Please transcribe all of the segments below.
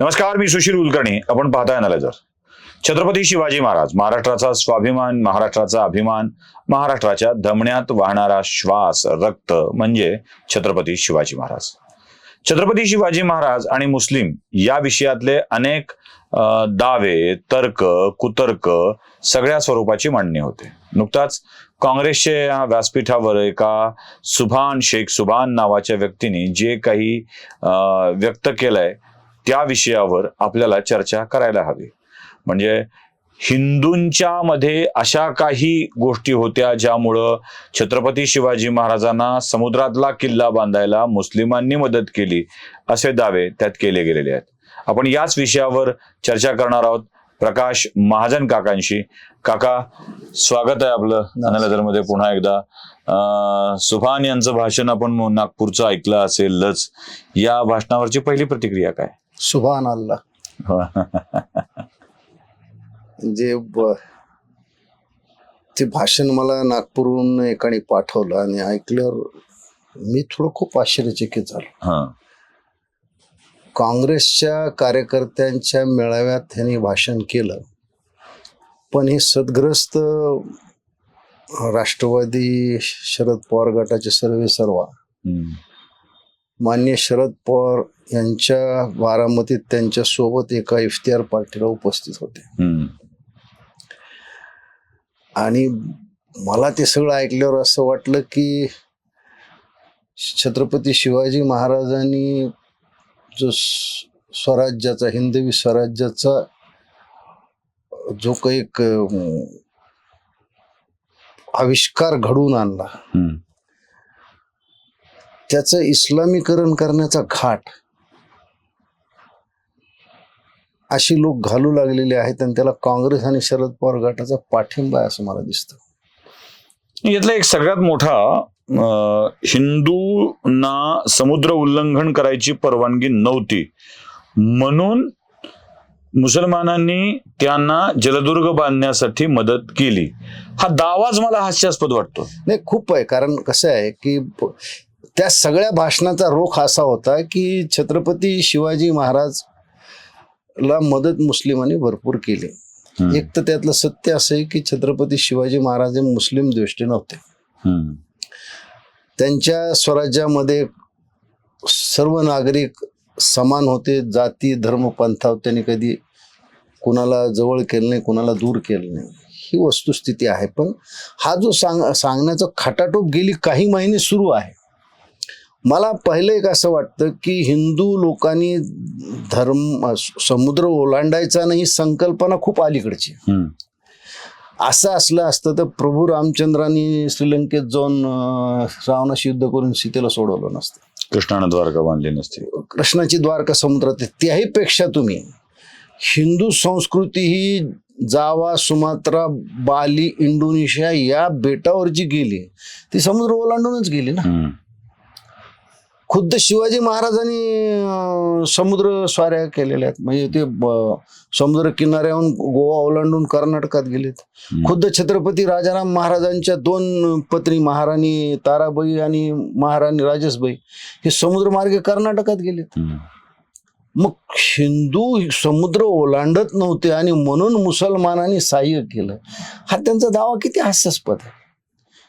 नमस्कार मी सुशील कुलकर्णी. आपण पाहताय अनालायझर छत्रपती शिवाजी महाराज महाराष्ट्राचा स्वाभिमान महाराष्ट्राचा अभिमान महाराष्ट्राच्या धमण्यात वाहणारा श्वास रक्त म्हणजे छत्रपती शिवाजी महाराज. छत्रपती शिवाजी महाराज आणि मुस्लिम या विषयातले अनेक दावे तर्क कुतर्क सगळ्या स्वरूपाची मांडणी होते. नुकताच काँग्रेसच्या व्यासपीठावर एका सुभान शेख सुभान नावाच्या व्यक्तीने जे काही व्यक्त केलंय त्या विषयावर आपल्याला चर्चा करायला हवी. म्हणजे हिंदूंच्या मध्ये अशा काही गोष्टी होत्या ज्यामुळं छत्रपती शिवाजी महाराजांना समुद्रातला किल्ला बांधायला मुस्लिमांनी मदत केली असे दावे त्यात केले गेलेले आहेत. आपण याच विषयावर चर्चा करणार आहोत प्रकाश महाजन काकांशी. काका स्वागत आहे आपलं अनालादरमध्ये पुन्हा एकदा. अं, सुभान यांचं भाषण आपण नागपूरचं ऐकलं असेलच. या भाषणावरची पहिली प्रतिक्रिया काय? सुभान अल्लाह जे ब- ते भाषण मला नागपूरहून एकाने पाठवलं आणि ऐकल्यावर मी थोडं खूप आश्चर्यचकित झालो. हा. काँग्रेसच्या कार्यकर्त्यांच्या मेळाव्यात त्यांनी भाषण केलं. पण हे सदग्रस्त राष्ट्रवादी शरद पवार गटाचे सर्वे सर्वा हम्म. मान्य शरद पवार यांच्या बारामतीत त्यांच्यासोबत एका इफ्तियार पार्टीला उपस्थित होते. आणि मला ते सगळं ऐकल्यावर असं वाटलं की छत्रपती शिवाजी महाराजांनी जो स्वराज्याचा हिंदवी स्वराज्याचा जो काही आविष्कार घडवून आणला. त्याचं इस्लामीकरण करण्याचा घाट. अशी लोक घालू लागलेले आहेत आणि त्याला काँग्रेस आणि शरद पवार गटाचा पाठिंबा आहे असं मला दिसतं. यातला एक सगळ्यात मोठा हिंदूंना समुद्र उल्लंघन करायची परवानगी नव्हती. म्हणून मुसलमानांनी त्यांना जलदुर्ग बांधण्यासाठी मदत केली. हा दावाच मला हास्यास्पद वाटतो. नाही खूप आहे. कारण कसं आहे की त्या सगळ्या भाषणाचा रोख असा होता की छत्रपती शिवाजी महाराज ला मदत मुस्लिमांनी भरपूर केली. एक तर त्यातलं सत्य असं आहे की छत्रपती शिवाजी महाराज हे मुस्लिम दृष्टी नव्हते. त्यांच्या स्वराज्यामध्ये सर्व नागरिक समान होते जाती धर्म पंथावर त्यांनी कधी कुणाला जवळ केलं नाही कुणाला दूर केलं नाही. ही वस्तुस्थिती आहे. पण हा जो सांग सांगण्याचा खटाटोप गेली काही महिने सुरू आहे. मला पहिलं एक असं वाटतं की हिंदू लोकांनी धर्म समुद्र ओलांडायचा नाही संकल्पना खूप अलीकडची. असं असलं असतं तर प्रभू रामचंद्रांनी श्रीलंकेत जाऊन रावणाशी युद्ध करून सीतेला सोडवलं नसतं कृष्णानं द्वारका बांधली नसती कृष्णाची द्वारका समुद्रात. त्याही पेक्षा तुम्ही हिंदू संस्कृती ही जावा सुमात्रा बाली इंडोनेशिया या बेटावर जी गेली ती समुद्र ओलांडूनच गेली ना. खुद्द शिवाजी महाराजांनी समुद्र स्वाऱ्या केलेल्या आहेत. म्हणजे ते समुद्र किनाऱ्याहून गोवा ओलांडून कर्नाटकात गेलेत. खुद्द छत्रपती राजाराम महाराजांच्या दोन पत्नी महाराणी ताराबाई आणि महाराणी राजसबाई हे समुद्रमार्गे कर्नाटकात गेलेत. मग हिंदू समुद्र ओलांडत नव्हते आणि म्हणून मुसलमानांनी सहाय्य केलं. हा त्यांचा दावा किती हास्यास्पद आहे.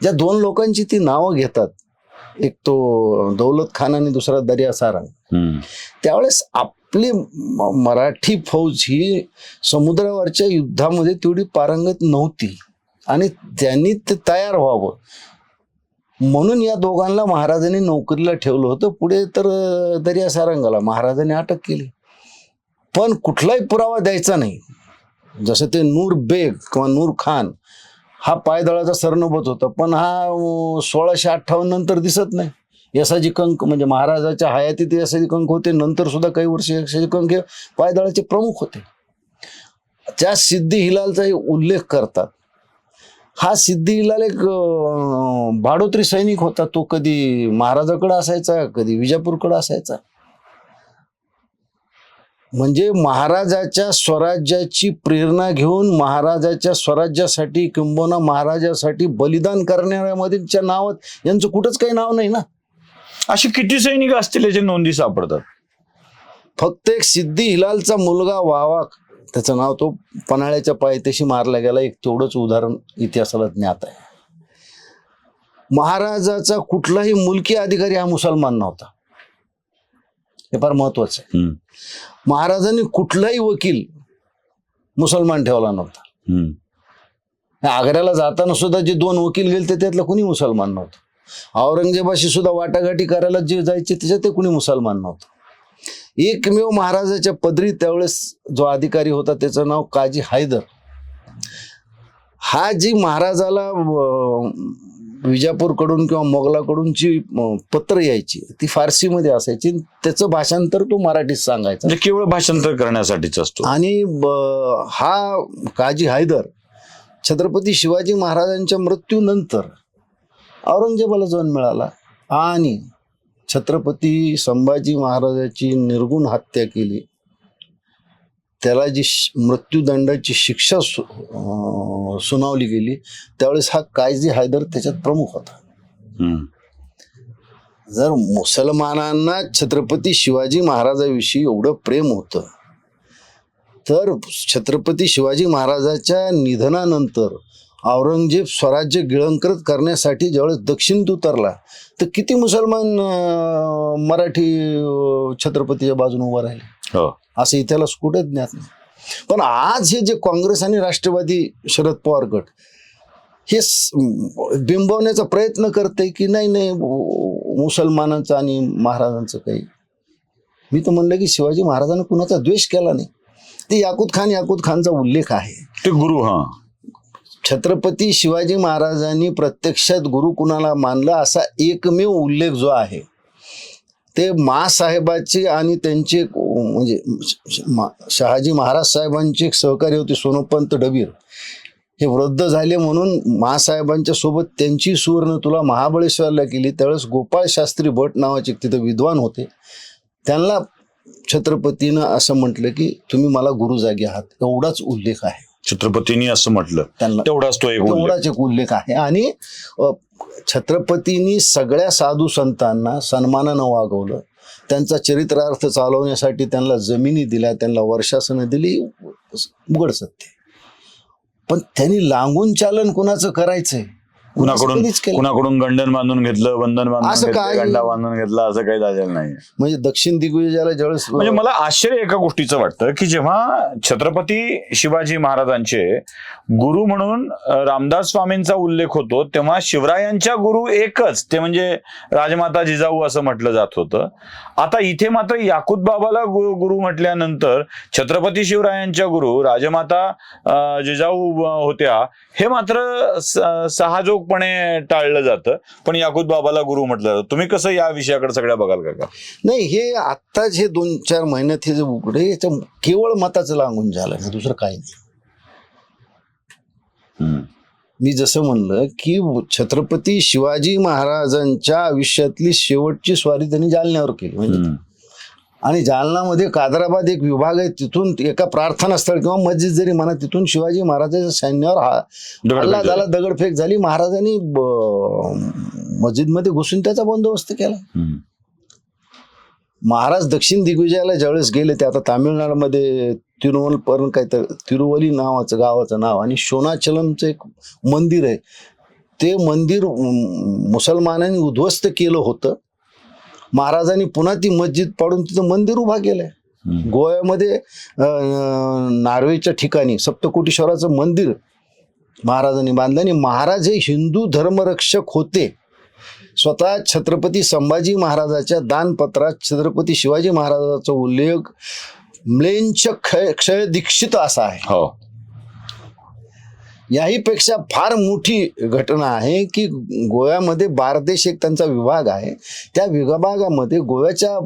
ज्या दोन लोकांची ती नावं घेतात एक तो दौलत खान आणि दुसरा दर्या सारंग. त्यावेळेस आपली मराठी फौज ही समुद्रावरच्या युद्धामध्ये तेवढी पारंगत नव्हती. आणि त्यांनी ते तयार व्हावं. म्हणून या दोघांना महाराजांनी नोकरीला ठेवलं होतं. पुढे तर दर्या सारंगाला महाराजांनी अटक केली. पण कुठलाही पुरावा द्यायचा नाही. जसं ते नूर बेग किंवा नूर खान हा पायदळाचा सरनोबत होता पण हा सोळाशे अठ्ठावन्न नंतर दिसत नाही. यशाजी कंक म्हणजे महाराजाच्या हयातीत यसाजी कंक होते नंतर सुद्धा काही वर्ष यशाजी कंक हे पायदळाचे प्रमुख होते. त्या सिद्धी हिलालचाही उल्लेख करतात. हा सिद्धी हिलाल एक भाडोत्री सैनिक होता तो कधी महाराजाकडे असायचा कधी विजापूरकडे असायचा. म्हणजे महाराजाच्या स्वराज्याची प्रेरणा घेऊन महाराजाच्या स्वराज्यासाठी किंबहुना महाराजासाठी बलिदान करणाऱ्यामध्येच्या नावात यांचं कुठंच काही नाव नाही ना? अशी किती सैनिक असतील याच्या नोंदी सापडतात? फक्त एक सिद्धी हिलालचा मुलगा वावा त्याचं नाव तो पन्हाळ्याच्या पायथ्याशी मारला गेला. एक तेवढंच उदाहरण इतिहासाला ज्ञात आहे. महाराजाचा कुठलाही मुलकी अधिकारी हा मुसलमान नव्हता. हे फार महत्वाचं आहे. महाराजांनी कुठलाही वकील मुसलमान ठेवला नव्हता. आग्र्याला जाताना सुद्धा जे दोन वकील गेले ते त्यातलं कुणी मुसलमान नव्हतं. औरंगजेबाशी सुद्धा वाटाघाटी करायला जे जायचे त्याच्यात ते कुणी मुसलमान नव्हतं. एकमेव महाराजाच्या पदरी त्यावेळेस जो अधिकारी होता त्याचं नाव काजी हैदर हा जी महाराजाला विजापूरकडून किंवा मोगलाकडून जी पत्र यायची ती फारसीमध्ये असायची त्याचं भाषांतर तो मराठीत सांगायचा. म्हणजे केवळ भाषांतर करण्यासाठीच असतो. आणि ब- हा काजी हैदर छत्रपती शिवाजी महाराजांच्या मृत्यूनंतर औरंगजेबाला जन्म मिळाला आणि छत्रपती संभाजी महाराजाची निर्गुण हत्या केली. त्याला जी मृत्यूदंडाची शिक्षा सु- सुनावली गेली त्यावेळेस हा कायजी हैदर त्याच्यात प्रमुख होता. जर मुसलमानांना छत्रपती शिवाजी महाराजाविषयी एवढं प्रेम होतं तर छत्रपती शिवाजी महाराजाच्या निधनानंतर औरंगजेब स्वराज्य गिळंकृत करण्यासाठी ज्यावेळेस दक्षिणेत उतरला तर किती मुसलमान मराठी छत्रपतीच्या बाजूने उभं राहिले असं इथल्याला कुठेच ज्ञात नाही. पण आज हे जे काँग्रेस आणि राष्ट्रवादी शरद पवार गट हे बिंबवण्याचा प्रयत्न करते की नाही नाही मुसलमानांचं आणि महाराजांचं काही? मी तर म्हणलं की शिवाजी महाराजांनी कुणाचा द्वेष केला नाही. ते याकूत खान याकूत खानचा उल्लेख आहे. ते गुरु हा. छत्रपती शिवाजी महाराजांनी प्रत्यक्षात गुरु कुणाला मानला असा एकमेव उल्लेख जो आहे ते मासाहेबाचे आणि त्यांचे म्हणजे शहाजी महाराज साहेबांचे एक सहकारी होते सोनोपंत डबीर. हे वृद्ध झाले म्हणून मासाहेबांच्या सोबत त्यांची सुवर्ण तुला महाबळेश्वरला केली. त्यावेळेस गोपाळ शास्त्री भट नावाचे तिथे विद्वान होते. त्यांना छत्रपतीनं असं म्हटलं की तुम्ही मला गुरु जागी आहात. एवढाच उल्लेख आहे. छत्रपतींनी असं म्हटलं. त्यांना तेवढाच तो. तेवढाच एक उल्लेख आहे. आणि छत्रपतींनी सगळ्या साधू संतांना सन्मानानं वागवलं. त्यांचा चरित्रार्थ चालवण्यासाठी त्यांना जमिनी दिल्या त्यांना वर्षासनं दिली उघड सत्य पण त्यांनी लांगून चालन कुणाचं करायचंय? कुणाकडून कधीच केलं. कुणाकडून गंडन बांधून घेतलं बंधन बांधून असं घेतलं काही- गंडा बांधून घेतला असं काही झालेलं नाही म्हणजे दक्षिण दिग्विजयाला ज्यावेळेस म्हणजे मला आश्चर्य एका गोष्टीचं वाटतं की जेव्हा छत्रपती शिवाजी महाराजांचे गुरु म्हणून अ, रामदास स्वामींचा उल्लेख होतो तेव्हा शिवरायांच्या गुरु एकच ते म्हणजे राजमाता जिजाऊ असं म्हटलं जात होतं आता इथे मात्र याकूत बाबाला गु- गुरु म्हटल्यानंतर छत्रपती शिवरायांच्या गुरु राजमाता अ, जिजाऊ अ, होत्या हे मात्र स- सहाजोगपणे टाळलं जातं. पण याकूत बाबाला गुरु म्हटलं जातं. तुम्ही कसं या विषयाकडे सगळ्या बघाल का? नाही हे आत्ताच हे दोन चार महिन्यात हे जे उघडे याच्या केवळ मताचं लागून झालं. दुसरं काही नाही. मी जसं म्हणलं की छत्रपती शिवाजी महाराजांच्या आयुष्यातली शेवटची स्वारी त्यांनी जालन्यावर केली. म्हणजे. आणि जालनामध्ये कादराबाद एक विभाग आहे तिथून एका प्रार्थना स्थळ किंवा मस्जिद जरी म्हणा तिथून शिवाजी महाराजांच्या सैन्यावर हा हल्ला झाली. दगडफेक झाली महाराजांनी मस्जिदमध्ये घुसून त्याचा बंदोबस्त केला. महाराज दक्षिण दिग्विजयाला ज्यावेळेस गेले ते आता तामिळनाडूमध्ये तिरुवलपर्यंत काय तर तिरुवली नावाचं गावाचं नाव आणि शोनाचलमचं एक मंदिर आहे ते मंदिर मुसलमानांनी उद्ध्वस्त केलं होतं महाराजांनी पुन्हा ती मस्जिद पाडून तिथं मंदिर उभा केलंय. गोव्यामध्ये नार्वेच्या ठिकाणी सप्तकोटीश्वराचं मंदिर महाराजांनी बांधलं आणि महाराज हे हिंदू धर्मरक्षक होते. स्वतः छत्रपती संभाजी महाराजाच्या दानपत्रात छत्रपती शिवाजी महाराजाचा उल्लेख म्लेंच क्षय क्षय दीक्षित असा आहे. हो. याहीपेक्षा फार मोठी घटना आहे की गोव्यामध्ये बारदेश एक त्यांचा विभाग आहे. त्या विभागामध्ये गोव्याच्या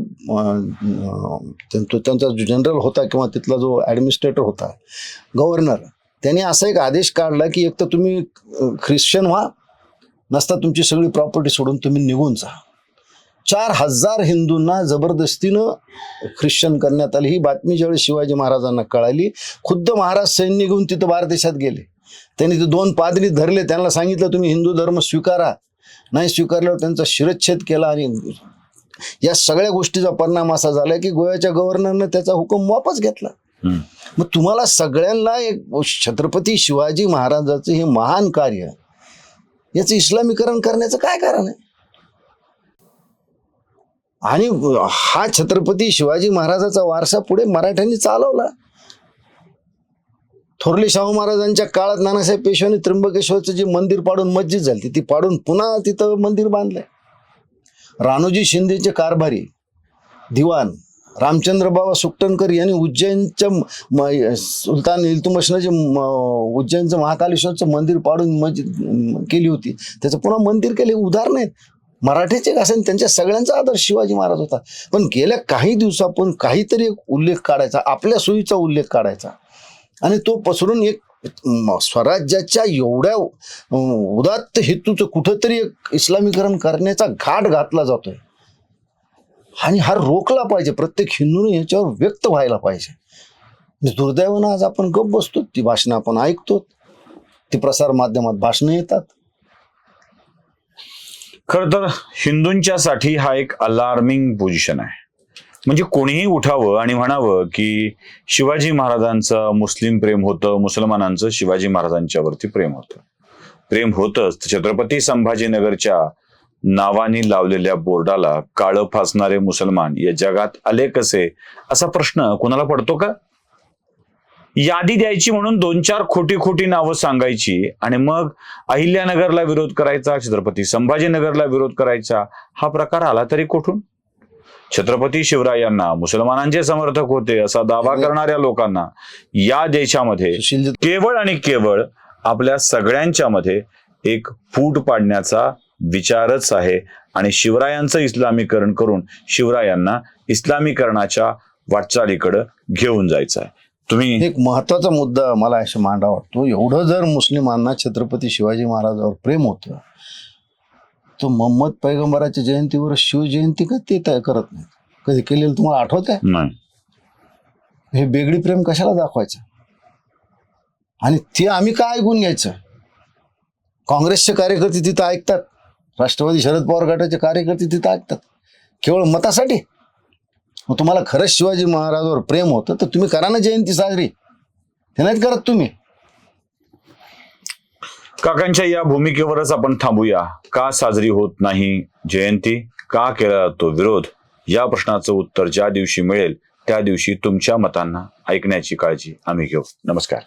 त्यांचा जो जनरल होता किंवा तिथला जो ॲडमिनिस्ट्रेटर होता गव्हर्नर त्यांनी असा एक आदेश काढला की एक तर तुम्ही ख्रिश्चन व्हा नसता तुमची सगळी प्रॉपर्टी सोडून तुम्ही निघून जा. चार हजार हिंदूंना जबरदस्तीनं ख्रिश्चन करण्यात आली. ही बातमी ज्यावेळी शिवाजी महाराजांना कळाली खुद्द महाराज सैन्य घेऊन तिथं बारदेशात गेले. त्यांनी ते दोन पादरी धरले. त्यांना सांगितलं तुम्ही हिंदू धर्म स्वीकारा. नाही स्वीकारल्यावर त्यांचा शिरच्छेद केला आणि या सगळ्या गोष्टीचा परिणाम असा झाला की गोव्याच्या गव्हर्नरनं त्याचा हुकम वापस घेतला. मग तुम्हाला सगळ्यांना एक छत्रपती शिवाजी महाराजाचं हे महान कार्य याचं इस्लामीकरण करण्याचं काय कारण आहे? आणि हा छत्रपती शिवाजी महाराजाचा वारसा पुढे मराठ्यांनी चालवला. थोरले शाहू महाराजांच्या काळात नानासाहेब पेशव्यांनी त्र्यंबकेश्वरचं जे मंदिर पाडून मस्जिद झाली ती पाडून पुन्हा तिथं मंदिर बांधलंय. रानोजी शिंदेचे कारभारी दिवाण रामचंद्र बाबा सुकटणकर यांनी उज्जैनच्या म- सुलतान इल्तुमशनाचे म- उज्जैनचं महाकालेश्वरचं मंदिर पाडून मस्जिद केली होती. त्याचं पुन्हा मंदिर केले उदाहरण आहेत. मराठीचे असेल त्यांच्या सगळ्यांचा आदर शिवाजी महाराज होता. पण गेल्या काही दिवसापून काहीतरी एक उल्लेख काढायचा आपल्या सोयीचा उल्लेख काढायचा. आणि तो पसरून एक स्वराज्याच्या एवढ्या उदात्त हेतूचं कुठंतरी एक इस्लामीकरण करण्याचा घाट घातला जातोय. आणि हा रोखला पाहिजे. प्रत्येक हिंदूने याच्यावर व्यक्त व्हायला पाहिजे. म्हणजे दुर्दैवानं आज आपण गप बसतो ती भाषणं आपण ऐकतो ती प्रसार माध्यमात भाषणं येतात. खर तर हिंदूंच्यासाठी हा एक अलार्मिंग पोझिशन आहे. म्हणजे कोणीही उठावं आणि म्हणावं की शिवाजी महाराजांचं मुस्लिम प्रेम होतं मुसलमानांचं शिवाजी महाराजांच्यावरती प्रेम होतं. प्रेम होतच. छत्रपती संभाजीनगरच्या नावाने लावलेल्या बोर्डाला काळं फासणारे मुसलमान या जगात आले कसे? असा प्रश्न कोणाला पडतो का? यादी द्यायची म्हणून दोन चार खोटी खोटी नावं सांगायची आणि मग अहिल्यानगरला विरोध करायचा छत्रपती संभाजीनगरला विरोध करायचा हा प्रकार आला तरी कुठून? छत्रपती शिवरायांना मुसलमानांचे समर्थक होते असा दावा करणाऱ्या लोकांना या देशामध्ये केवळ आणि केवळ आपल्या सगळ्यांच्या मध्ये एक फूट पाडण्याचा विचारच आहे. आणि शिवरायांचं इस्लामीकरण करून शिवरायांना इस्लामीकरणाच्या वाटचालीकडे घेऊन जायचं आहे. तुम्ही एक महत्त्वाचा मुद्दा मला असं मांडा वाटतो. एवढं जर मुस्लिमांना छत्रपती शिवाजी महाराजावर प्रेम होतं तो मोहम्मद पैगंबराच्या जयंतीवर शिवजयंती का ते तय करत नाही कधी केलेलं तुम्हाला आठवत आहे नाही. हे बेगडी प्रेम कशाला दाखवायचं? आणि ते आम्ही काय ऐकून घ्यायचं? काँग्रेसचे कार्यकर्ते तिथं ऐकतात. राष्ट्रवादी शरद पवार गटाचे कार्यकर्ते तिथं ऐकतात. केवळ मतासाठी? मग तुम्हाला खरंच शिवाजी महाराजावर प्रेम होतं तर तुम्ही करा ना जयंती साजरी. ते नाहीत करत तुम्ही. काकांच्या या भूमिकेवरच आपण थांबूया. का साजरी होत नाही जयंती? का केला जातो विरोध? या प्रश्नाचं उत्तर ज्या दिवशी मिळेल त्या दिवशी तुमच्या मतांना ऐकण्याची काळजी आम्ही घेऊ. नमस्कार.